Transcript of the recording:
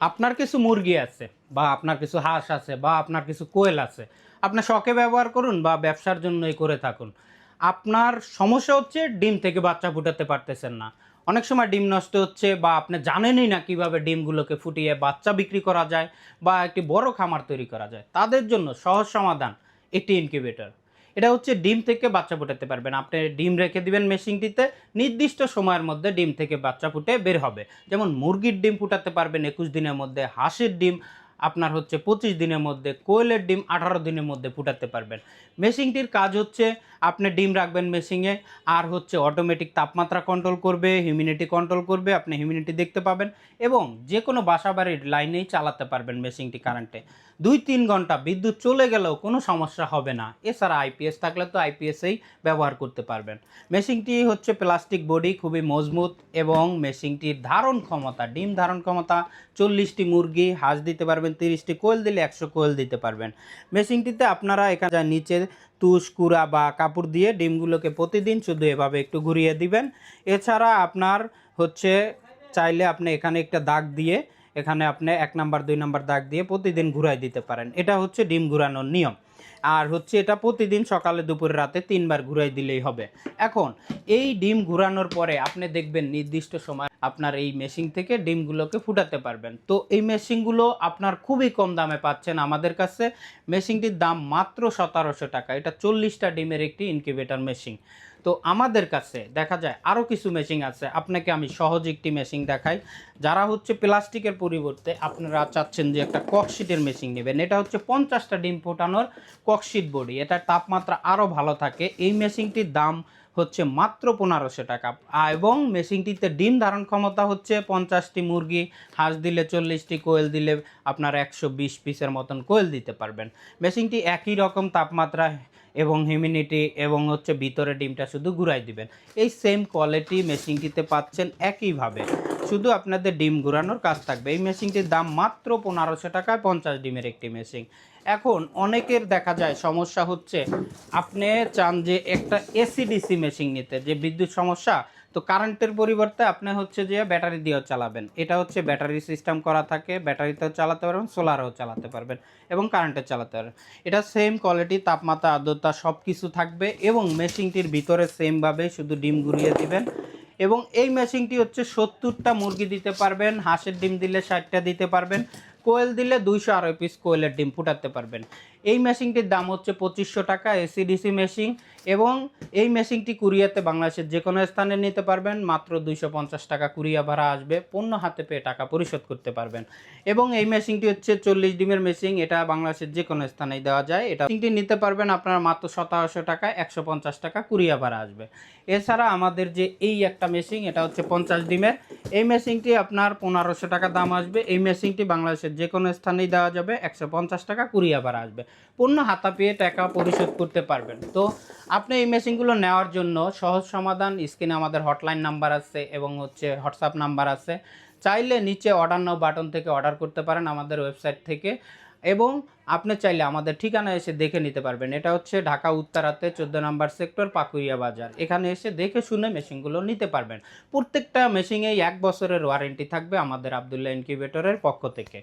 আপনার কিছু মুরগি আছে, বা আপনার কিছু হাঁস আছে, বা আপনার কিছু কোয়েল আছে আপনার শখে ব্যবহার করুন বা ব্যবসার জন্যই করে থাকুন। আপনার সমস্যা হচ্ছে ডিম থেকে বাচ্চা ফুটাতে পারতেছেন না। অনেক সময় ডিম নষ্ট হচ্ছে বা আপনি জানেনই না কীভাবে ডিমগুলোকে ফুটিয়ে বাচ্চা বিক্রি করা যায় বা একটি বড় খামার তৈরি করা যায়। তাদের জন্য সহজ সমাধান একটি ইনকিউবেটর এটা হচ্ছে ডিম থেকে বাচ্চা ফুটাতে পারবেন। আপনি ডিম রেখে দিবেন মেশিনটিতে, নির্দিষ্ট সময়ের মধ্যে ডিম থেকে বাচ্চা ফুটে বের হবে। যেমন মুরগির ডিম ফুটাতে পারবেন একুশ দিনের মধ্যে, হাঁসের ডিম আপনার হচ্ছে পঁচিশ দিনের মধ্যে, কোয়েলের ডিম আঠারো দিনের মধ্যে ফুটাতে পারবেন। মেশিনটির কাজ হচ্ছে, আপনি ডিম রাখবেন মেশিনে, আর হচ্ছে অটোমেটিক তাপমাত্রা কন্ট্রোল করবে হিউমিনিটি কন্ট্রোল করবে, আপনি হিউমিডিটি দেখতে পাবেন, এবং যে কোনো বাসা বাড়ির লাইনেই চালাতে পারবেন মেশিনটি কারেন্টে দুই তিন ঘণ্টা বিদ্যুৎ চলে গেলেও কোনো সমস্যা হবে না। এছাড়া আইপিএস থাকলে তো আইপিএসেই ব্যবহার করতে পারবেন। মেশিনটি হচ্ছে প্লাস্টিক বডি খুবই মজবুত, এবং মেশিনটির ধারণ ক্ষমতা, ডিম ধারণ ক্ষমতা, চল্লিশটি মুরগি, হাঁস দিতে পারবেন, তিরিশটি কোয়েল দিলে একশো কোয়েল দিতে পারবেন। মেশিনটিতে আপনারা এখানে যা নিচে তুষ, কুড়া বা কাপড় দিয়ে ডিমগুলোকে প্রতিদিন শুধু এভাবে একটু ঘুরিয়ে দিবেন। এছাড়া আপনার হচ্ছে চাইলে আপনি এখানে একটা দাগ দিয়ে, এখানে আপনি এক নাম্বার, দুই নাম্বার দাগ দিয়ে প্রতিদিন ঘুরাই দিতে পারেন। এটা হচ্ছে ডিম ঘুরানোর নিয়ম। আর হচ্ছে এটা প্রতিদিন সকালে দুপুরে রাতে তিনবার ঘুরাই দিলেই হবে। এখন, এই ডিম ঘুরানোর পরে আপনি দেখবেন নির্দিষ্ট সময় আপনার এই মেশিন থেকে ডিমগুলোকে ফুটাতে পারবেন। তো এই মেশিনগুলো আপনার খুবই কম দামে পাচ্ছেন আমাদের কাছে। মেশিনটির দাম মাত্র সতেরোশো টাকা। এটা চল্লিশটা ডিমের একটি ইনকিউবেটর মেশিন। তো আমাদের কাছে দেখা যায় আরও কিছু মেশিন আছে। আপনাকে আমি সহজ একটি মেশিন দেখাই। যারা হচ্ছে প্লাস্টিকের পরিবর্তে আপনারা চাচ্ছেন যে একটা ককশিটের মেশিন নেবেন। এটা হচ্ছে পঞ্চাশটা ডিম ফোটানোর ককশিট বডি, এটার তাপমাত্রা আরও ভালো থাকে। এই মেশিনটির দাম হচ্ছে মাত্র পনেরোশো টাকা। এবং মেশিনটিতে ডিম ধারণ ক্ষমতা হচ্ছে পঞ্চাশটি মুরগি, হাঁস দিলে চল্লিশটি, কোয়েল দিলে আপনার একশো বিশ পিসের মতন কোয়েল দিতে পারবেন। মেশিনটি একই রকম তাপমাত্রা এবং হিউমিডিটি এবং হচ্ছে ভিতরে ডিমটা শুধু ঘুরাই দিবেন। এই সেম কোয়ালিটি মেশিনটিতে পাচ্ছেন একইভাবে। শুধু আপনাদের ডিম ঘুরানোর কাজ থাকবে। এই মেশিনটির দাম মাত্র পনেরোশো টাকায় পঞ্চাশ ডিমের একটি মেশিন। এখন অনেকের দেখা যায় সমস্যা হচ্ছে, আপনি চান যে একটা এসিডিসি মেশিন নিতে, যে বিদ্যুৎ সমস্যা, তো কারেন্টের পরিবর্তে আপনি হচ্ছে যে ব্যাটারি দিয়েও চালাবেন। এটা হচ্ছে ব্যাটারি সিস্টেম করা থাকে ব্যাটারিতেও চালাতে পারবেন সোলারেও চালাতে পারবেন এবং কারেন্টে চালাতে পারবেন। এটা সেম কোয়ালিটি তাপমাত্রা, আর্দ্রতা সব কিছু থাকবে এবং মেশিনটির ভিতরে সেমভাবে শুধু ডিম ঘুরিয়ে দিবেন এবং এই মেশিনটি হচ্ছে সত্তরটা মুরগি দিতে পারবেন, হাঁসের ডিম দিলে ষাটটা দিতে পারবেন। কোয়েল দিলে দুইশো আড়াই পিস কোয়েলের ডিম ফুটাতে পারবেন। এই মেশিনটির দাম হচ্ছে পঁচিশশো টাকা এসিডিসি মেশিন এবং এই মেশিনটি কুরিয়াতে বাংলাদেশের যে কোনো স্থানে নিতে পারবেন। মাত্র দুইশো পঞ্চাশ টাকা কুরিয়া ভাড়া আসবে, পণ্য হাতে পেয়ে টাকা পরিশোধ করতে পারবেন। এবং এই মেশিনটি হচ্ছে চল্লিশ ডিমের মেশিন, এটা বাংলাদেশের যে কোনো স্থানেই দেওয়া যায়। এটা মেশিনটি নিতে পারবেন আপনার মাত্র সতেরোশো টাকা, একশো পঞ্চাশ টাকা কুরিয়া ভাড়া আসবে। এছাড়া আমাদের যে এই একটা মেশিন, এটা হচ্ছে পঞ্চাশ ডিমের। এই মেশিনটি আপনার পনেরোশো টাকা দাম আসবে। এই মেশিনটি বাংলাদেশের যে কোনো স্থানেই দেওয়া যাবে, একশো পঞ্চাশ টাকা কুরিয়া ভাড়া আসবে। পূর্ণ হাতা পেয়ে টাকা পরিশোধ করতে পারবেন। তো আপনি এই মেশিনগুলো নেওয়ার জন্য সহজ সমাধান স্ক্রিনে আমাদের হটলাইন নাম্বার আছে এবং হচ্ছে হোয়াটসঅ্যাপ নাম্বার আছে। চাইলে নিচে অর্ডার নাও বাটন থেকে অর্ডার করতে পারেন আমাদের ওয়েবসাইট থেকে এবং আপনি চাইলে আমাদের ঠিকানা এসে দেখে নিতে পারবেন। এটা হচ্ছে ঢাকা উত্তরাতে চোদ্দ নম্বর সেক্টর পাকুইয়া বাজার। এখানে এসে দেখে শুনে মেশিনগুলো নিতে পারবেন। প্রত্যেকটা মেশিনেই এক বছরের ওয়ারেন্টি থাকবে আমাদের আবদুল্লাহ ইনকিউবেটরের পক্ষ থেকে।